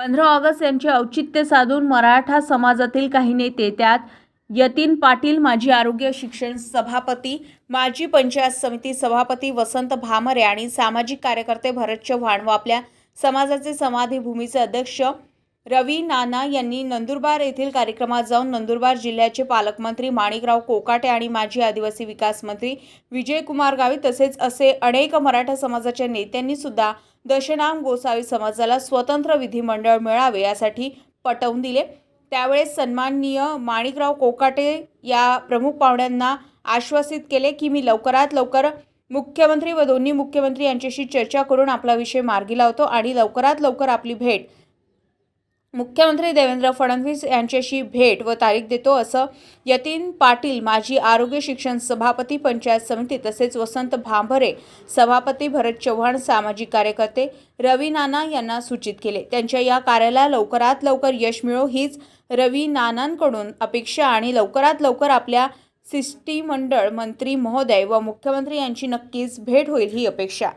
पंधरा ऑगस्ट यांचे औचित्य साधून मराठा समाजातील काही नेते त्यात यतीन पाटील माजी आरोग्य शिक्षण सभापती माजी पंचायत समिती सभापती वसंत भामरे आणि सामाजिक कार्यकर्ते भरत चव्हाण व आपल्या समाजाचे समाधीभूमीचे अध्यक्ष रवी नाना यांनी नंदुरबार येथील कार्यक्रमात जाऊन नंदुरबार जिल्ह्याचे पालकमंत्री माणिकराव कोकाटे आणि माजी आदिवासी विकास मंत्री विजयकुमार गावित तसेच असे अनेक मराठा समाजाच्या नेत्यांनी सुद्धा दशनाम गोसावी समाजाला स्वतंत्र विधिमंडळ मिळावे यासाठी पटवून दिले. त्यावेळेस सन्माननीय माणिकराव कोकाटे या प्रमुख पाहुण्यांना आश्वासित केले की मी लवकरात लवकर मुख्यमंत्री व दोन्ही मुख्यमंत्री यांच्याशी चर्चा करून आपला विषय मार्गी लावतो आणि लवकरात लवकर आपली भेट मुख्यमंत्री देवेंद्र फडणवीस यांच्याशी भेट व तारीख देतो असं यतीन पाटील माजी आरोग्य शिक्षण सभापती पंचायत समिती तसेच वसंत भांभरे सभापती भरत चव्हाण सामाजिक कार्यकर्ते रवी नाना यांना सूचित केले. त्यांच्या या कार्याला लवकरात लवकर यश मिळो हीच रवी नानांकडून अपेक्षा आणि लवकरात लवकर आपल्या शिष्टीमंडळ मंत्री महोदय व मुख्यमंत्री यांची नक्कीच भेट होईल ही अपेक्षा.